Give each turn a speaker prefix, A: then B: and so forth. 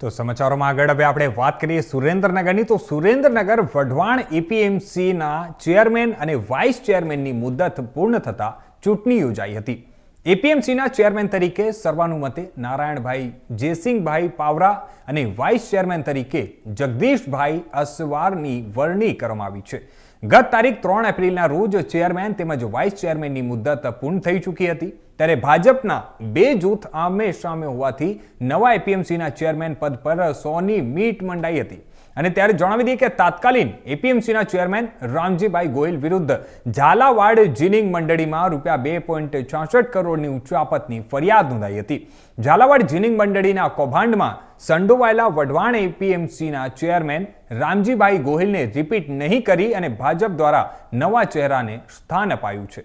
A: તો સમાચારોમાં આગળ હવે આપણે વાત કરીએ સુરેન્દ્રનગરની. તો સુરેન્દ્રનગર વઢવાણ એપીએમસીના ચેરમેન અને વાઇસ ચેરમેનની મુદત પૂર્ણ થતાં ચૂંટણી યોજાઈ હતી. એપીએમસીના ચેરમેન તરીકે સર્વાનુમતે નારાયણભાઈ જયસિંહભાઈ પાવરા અને વાઇસ ચેરમેન તરીકે જગદીશભાઈ અસવારની વરણી કરવામાં આવી છે. ગત તારીખ ત્રણ એપ્રિલના રોજ ચેરમેન તેમજ વાઇસ ચેરમેનની મુદત પૂર્ણ થઈ ચૂકી હતી. ત્યારે ભાજપના બે જૂથ આમે સામે હોવાથી નવા એપીએમસીના ચેરમેન પદ પર સોની મીટ મંડાઈ હતી. અને ત્યારે જણાવી દઈએ કે તાત્કાલિન એપીએમસીના ચેરમેન રામજીભાઈ ગોયલ વિરુદ્ધ ઝાલાવાડ જીનિંગ મંડળીમાં રૂપિયા બે પોઈન્ટ છાસઠ કરોડની ઉચ્ચાપતની ફરિયાદ નોંધાઈ હતી. ઝાલાવાડ જીનિંગ મંડળીના કૌભાંડમાં સંડોવાયેલા વઢવાણ એપીએમસીના ચેરમેન રામજીભાઈ ગોહિલને રિપીટ નહીં કરી અને ભાજપ દ્વારા નવા ચહેરાને સ્થાન અપાયું છે.